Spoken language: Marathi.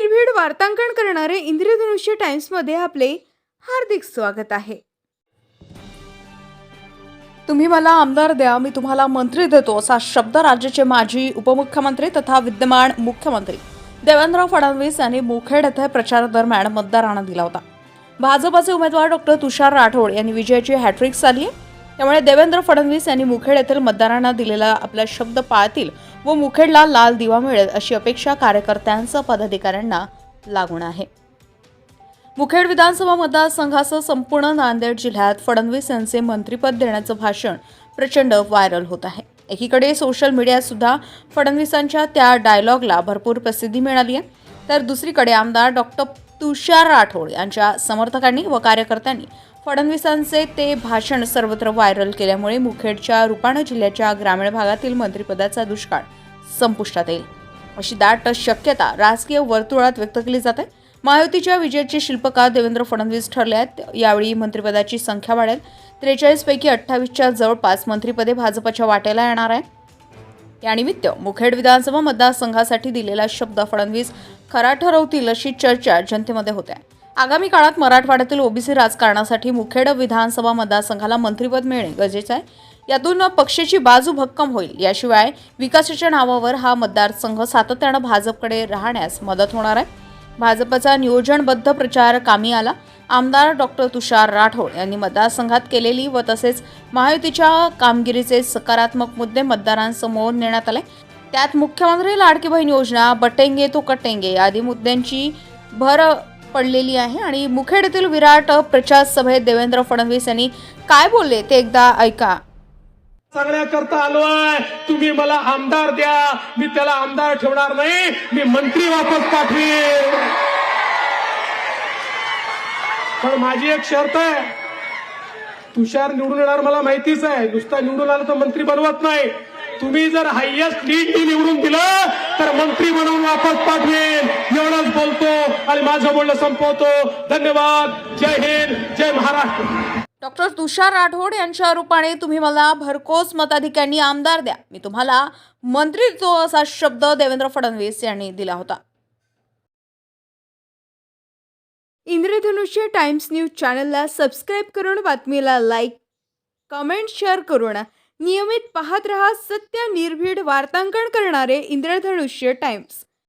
निर्भीड वार्तांकन करणारे इंद्रधनुष्य टाइम्समध्ये आपले हार्दिक स्वागत आहे. तुम्ही मला आमदार द्या मी तुम्हाला मंत्री देतो असा शब्द राज्याचे माजी उपमुख्यमंत्री तथा विद्यमान मुख्यमंत्री देवेंद्र फडणवीस यांनी मुखेड येथे प्रचारादरम्यान मतदारांना दिला होता. भाजपाचे उमेदवार डॉक्टर तुषार राठोड यांनी विजयाची हॅट्रिक झाली आहे त्यामुळे देवेंद्र फडणवीस यांनी मुखेड येथील मतदारांना दिलेला आपला शब्द पाळतील व मुखेडला लाल दिवा मिळेल अशी अपेक्षा कार्यकर्त्यांसह पदाधिकाऱ्यांना लागून आहे. मुखेड विधानसभा मतदारसंघासह संपूर्ण नांदेड जिल्ह्यात फडणवीस यांचे मंत्रिपद देण्याचं भाषण प्रचंड व्हायरल होत आहे. एकीकडे सोशल मीडियात सुद्धा फडणवीसांच्या त्या डायलॉगला भरपूर प्रसिद्धी मिळाली आहे. तर दुसरीकडे आमदार डॉक्टर तुषार राठोड यांच्या समर्थकांनी व कार्यकर्त्यांनी फडणवीसांचे ते भाषण सर्वत्र व्हायरल केल्यामुळे मुखेडच्या रुपाणा जिल्ह्याच्या ग्रामीण भागातील मंत्रिपदाचा दुष्काळ संपुष्टात येईल. अशी दाट शक्यता राजकीय वर्तुळात व्यक्त केली जाते. महायुतीच्या विजयाचे शिल्पकार देवेंद्र फडणवीस ठरले आहेत. यावेळी मंत्रिपदाची संख्या वाढेल. त्रेचाळीसपैकी अठ्ठावीसच्या जवळपास मंत्रिपदे भाजपच्या वाट्याला येणार आहे यानिमित्त मुखेड विधानसभा मतदारसंघासाठी दिलेला शब्द फडणवीस खरा ठरवतील अशी चर्चा जनतेमध्ये होते आहे. आगामी काळात मराठवाड्यातील ओबीसी राजकारणासाठी मुखेड विधानसभा मतदारसंघाला मंत्रिपद मिळणे गरजेचे आहे. यातून पक्षाची बाजू भक्कम होईल. याशिवाय विकासाच्या नावावर हा मतदारसंघ सातत्यानं भाजपकडे राहण्यास मदत होणार आहे. भाजपचा नियोजनबद्ध प्रचार कामी आला. आमदार डॉक्टर तुषार राठोड यांनी मतदारसंघात केलेली व तसेच महायुतीच्या कामगिरीचे सकारात्मक मुद्दे मतदारांसमोर नेण्यात आले. त्यात मुख्यमंत्री लाडकी बहीण योजना बटेंगे तो कटेंगे आदी मुद्द्यांची भर पडलेली आहे आणि मुखेड येथील विराट प्रचार सभेत देवेंद्र फडणवीस यांनी काय बोलले ते एकदा ऐका. सांगण्याकरता आलोय तुम्ही मला आमदार द्या. मी त्याला आमदार ठेवणार नाही. मी मंत्री वापस पाठवीन. पण माझी एक शर्त आहे. तुषार निवडून येणार मला माहितीच आहे. नुसता निवडून आला तर मंत्री बनवत नाही. तुम्ही जर हायएस्ट लीड निवडून दिलं तर मंत्री बनवून वापस पाठवेन. एवढंच बोलतो आणि माझं बोलणं संपवतो. धन्यवाद. जय हिंद. जय महाराष्ट्र. डॉक्टर तुषार राठोड यांच्या रूपाने तुम्ही मला भरकोस मताधिक्यांनी आमदार द्या. मी तुम्हाला मंत्री जो असा शब्द देवेंद्र फडणवीस यांनी दिला होता. इंद्रधनुष्य टाइम्स न्यूज चॅनलला सबस्क्राईब करून बातमीला लाईक कमेंट शेअर करून नियमित पाहत रहा सत्य निर्भीड वार्तांकन करणारे इंद्रधनुष्य टाइम्स.